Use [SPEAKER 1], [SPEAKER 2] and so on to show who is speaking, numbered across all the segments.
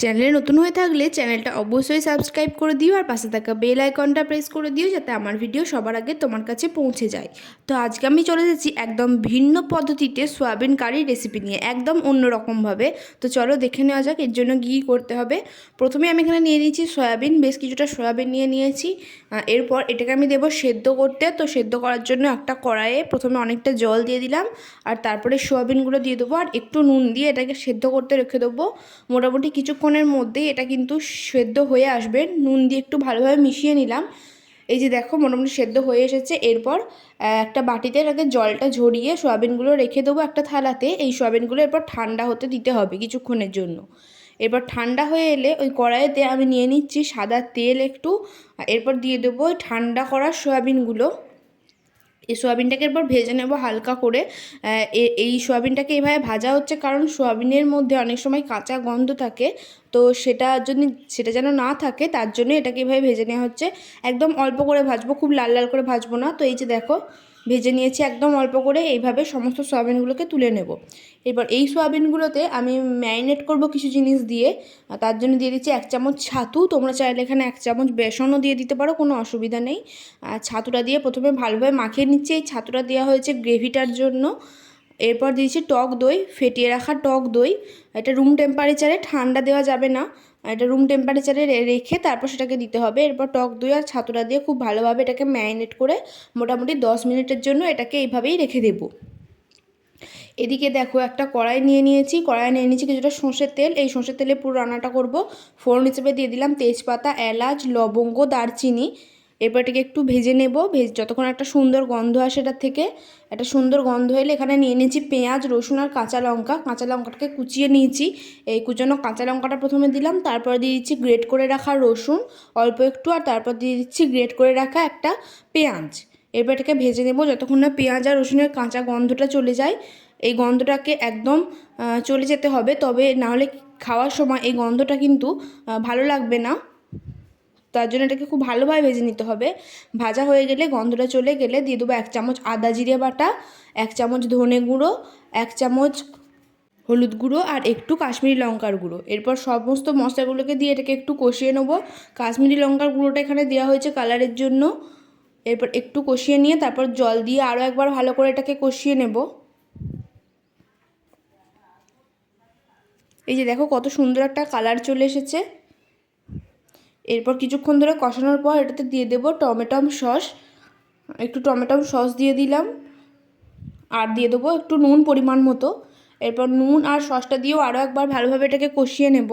[SPEAKER 1] চ্যানেলে নতুন হয়ে থাকলে চ্যানেলটা অবশ্যই সাবস্ক্রাইব করে দিও আর পাশে থাকা বেল আইকনটা প্রেস করে দিও যাতে আমার ভিডিও সবার আগে তোমার কাছে পৌঁছে যায়। তো আজকে আমি চলে এসেছি একদম ভিন্ন পদ্ধতিতে সয়াবিন কারি রেসিপি নিয়ে, একদম অন্য রকমভাবে। তো চলো দেখে নেওয়া যাক এর জন্য কী করতে হবে। প্রথমে আমি এখানে নিয়ে নিয়েছি সয়াবিন, বেশ কিছুটা সয়াবিন নিয়ে নিয়েছি। এরপর এটাকে আমি দেবো সেদ্ধ করতে। তো সেদ্ধ করার জন্য একটা কড়াইয়ে প্রথমে অনেকটা জল দিয়ে দিলাম আর তারপরে সয়াবিনগুলো দিয়ে দেবো আর একটু নুন দিয়ে এটাকে সেদ্ধ করতে রেখে দেবো। মোটামুটি কিছুক্ষণের মধ্যেই এটা কিন্তু সেদ্ধ হয়ে আসবে। নুন দিয়ে একটু ভালোভাবে মিশিয়ে নিলাম। এই যে দেখো, মোটামুটি সেদ্ধ হয়ে এসেছে। এরপর একটা বাটিতে এটাকে জলটা ঝরিয়ে সয়াবিনগুলো রেখে দেবো একটা থালাতে। এই সয়াবিনগুলো এরপর ঠান্ডা হতে দিতে হবে কিছুক্ষণের জন্য। এরপর ঠান্ডা হয়ে এলে ওই কড়াইতে আমি নিয়ে নিচ্ছি সাদা তেল একটু। এরপর দিয়ে দেবো ঠান্ডা করা সয়াবিনগুলো। এই সোয়াবিনটাকে এরপর ভেজে নেব হালকা করে। এই সোয়াবিনটাকে এইভাবে ভাজা হচ্ছে কারণ সোয়াবিনের মধ্যে অনেক সময় কাঁচা গন্ধ থাকে। তো সেটা যদি, সেটা যেন না থাকে, তার জন্য এটাকে এভাবে ভেজে নেওয়া হচ্ছে। একদম অল্প করে ভাজবো, খুব লাল লাল করে ভাজবো না। তো এই যে দেখো ভেজে নিয়েছি একদম অল্প করে, এইভাবে সমস্ত সোয়াবিনগুলোকে তুলে নেব। এবার এই সোয়াবিনগুলোতে আমি ম্যারিনেট করব কিছু জিনিস দিয়ে তার জন্য দিয়ে দিচ্ছি এক চামচ ছাতু। তোমরা চাইলে এখানে এক চামচ বেসনও দিয়ে দিতে পারো, কোনো অসুবিধা নেই। ছাতুটা দিয়ে প্রথমে ভালোভাবে মাখিয়ে নিচ্ছি। এই ছাতুটা দেওয়া হয়েছে গ্রেভিটার জন্য। এরপর দিয়েছি টক দই, ফেটিয়ে রাখা টক দই। এটা রুম টেম্পারেচারে ঠান্ডা দেওয়া যাবে না। এটা রুম টেম্পারেচারে রেখে তারপর সেটাকে দিতে হবে। এরপর টক দই আর ছাতুটা দিয়ে খুব ভালোভাবে এটাকে ম্যারিনেট করে মোটামুটি দশ মিনিটের জন্য এটাকে এইভাবেই রেখে দেবো। এদিকে দেখো একটা কড়াই নিয়ে নিয়েছি। কড়াই নিয়ে নিয়েছি কিছুটা সর্ষের তেল। এই সর্ষের তেলে পুরো রান্নাটা করব। ফোড়ন হিসেবে দিয়ে দিলাম তেজপাতা, এলাচ, লবঙ্গ, দারচিনি। এরপর একটু ভেজে নেব। ভেজ, যতক্ষণ একটা সুন্দর গন্ধ আসে এটার থেকে, একটা সুন্দর গন্ধ এলে এখানে নিয়ে নিয়েছি পেঁয়াজ, রসুন আর কাঁচা লঙ্কা। কাঁচা লঙ্কাটাকে কুচিয়ে নিয়েছি। এই কুচানো কাঁচা লঙ্কাটা প্রথমে দিলাম, তারপর দিয়ে দিচ্ছি গ্রেট করে রাখা রসুন। অল্প একটু আর তারপর দিয়ে দিচ্ছি গ্রেট করে রাখা একটা পেঁয়াজ। এরপর এটাকে ভেজে নেব, যতক্ষণ না পেঁয়াজ আর রসুনের কাঁচা গন্ধটা চলে যায়। এই গন্ধটাকে একদম চলে যেতে হবে। তবে নাহলে খাওয়ার সময় এই গন্ধটা কিন্তু ভালো লাগবে না। তার জন্য এটাকে খুব ভালোভাবে ভেজে নিতে হবে। ভাজা হয়ে গেলে গন্ধটা চলে গেলে দিয়ে দেবো এক চামচ আদা জিরে বাটা, এক চামচ ধনে গুঁড়ো, এক চামচ হলুদ গুঁড়ো আর একটু কাশ্মীরি লঙ্কার গুঁড়ো। এরপর সমস্ত মশলাগুলোকে দিয়ে এটাকে একটু কষিয়ে নেব। কাশ্মীরি লঙ্কার গুঁড়োটা এখানে দেওয়া হয়েছে কালারের জন্য। এরপর একটু কষিয়ে নিয়ে তারপর জল দিয়ে আরও একবার ভালো করে এটাকে কষিয়ে নেব। এই যে দেখো কত সুন্দর একটা কালার চলে এসেছে। এরপর কিছুক্ষণ ধরে কষানোর পর এটাতে দিয়ে দেবো টমেটম সস। একটু টমেটম সস দিয়ে দিলাম। আর দিয়ে দেবো একটু নুন পরিমাণ মতো। এরপর নুন আর সসটা দিয়েও আরও একবার ভালোভাবে এটাকে কষিয়ে নেব।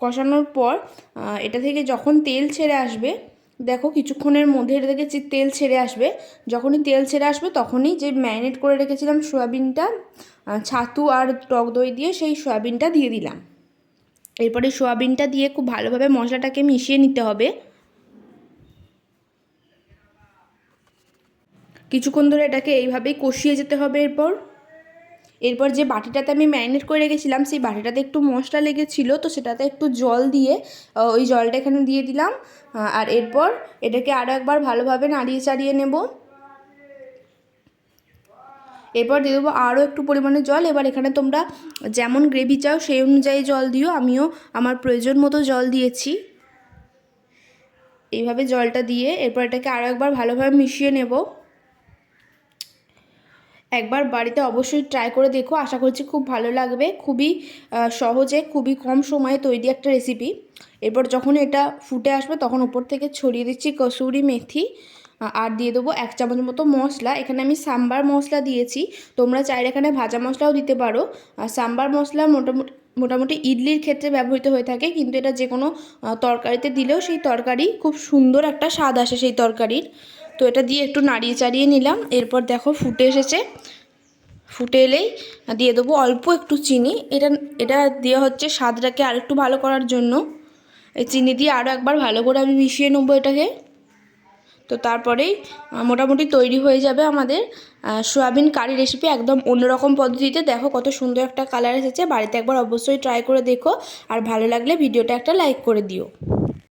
[SPEAKER 1] কষানোর পর এটা থেকে যখন তেল ছেড়ে আসবে, দেখো কিছুক্ষণের মধ্যে এটা থেকে তেল ছেড়ে আসবে। যখনই তেল ছেড়ে আসবে তখনই যে ম্যারিনেট করে রেখেছিলাম সয়াবিনটা ছাতু আর টক দই দিয়ে সেই সয়াবিনটা দিয়ে দিলাম। এরপরে সোয়াবিনটা দিয়ে খুব ভালোভাবে মশলাটাকে মিশিয়ে নিতে হবে। কিছুক্ষণ ধরে এটাকে এইভাবেই কষিয়ে যেতে হবে এরপর। এরপর যে বাটিটাতে আমি ম্যারিনেট করে রেখেছিলাম, সেই বাটিটাতে একটু মশলা লেগেছিলো, তো সেটাতে একটু জল দিয়ে ওই জলটা এখানে দিয়ে দিলাম। আর এরপর এটাকে আরও একবার ভালোভাবে নাড়িয়ে চাড়িয়ে নেব। এরপর দিয়ে দেবো আরও একটু পরিমাণে জল। এবার এখানে তোমরা যেমন গ্রেভি চাও সেই অনুযায়ী জল দিও। আমিও আমার প্রয়োজন মতো জল দিয়েছি। এইভাবে জলটা দিয়ে এরপর এটাকে আরও একবার ভালোভাবে মিশিয়ে নেব। একবার বাড়িতে অবশ্যই ট্রাই করে দেখো। আশা করছি খুব ভালো লাগবে। খুবই সহজে, খুবই কম সময়ে তৈরি একটা রেসিপি এরপর যখন এটা ফুটে আসবে, তখন উপর থেকে ছড়িয়ে দিচ্ছি কসুরি মেথি। আর দিয়ে দেবো এক চামচ মতো মশলা। এখানে আমি সাম্বার মশলা দিয়েছি। তোমরা চাইলে এখানে ভাজা মশলাও দিতে পারো। আর সাম্বার মশলা মোটামুটি মোটামুটি ইডলির ক্ষেত্রে ব্যবহৃত হয়ে থাকে, কিন্তু এটা যে কোনো তরকারিতে দিলেও সেই তরকারি খুব সুন্দর একটা স্বাদ আসে সেই তরকারির। তো এটা দিয়ে একটু নাড়িয়ে চাড়িয়ে নিলাম। এরপর দেখো ফুটে এসেছে। ফুটে এলেই দিয়ে দেবো অল্প একটু চিনি। এটা এটা দেওয়া হচ্ছে স্বাদটাকে আরেকটু ভালো করার জন্য। এই চিনি দিয়ে আরও একবার ভালো করে আমি মিশিয়ে নেব এটাকে। তো তারপরেই মোটামুটি তৈরি হয়ে যাবে আমাদের সোয়াবিন কারি রেসিপি একদম অন্যরকম পদ্ধতিতে। দেখো কত সুন্দর একটা কালার এসেছে, বাড়িতে একবার অবশ্যই ট্রাই করে দেখো। আর ভালো লাগলে ভিডিওটা একটা লাইক করে দিও।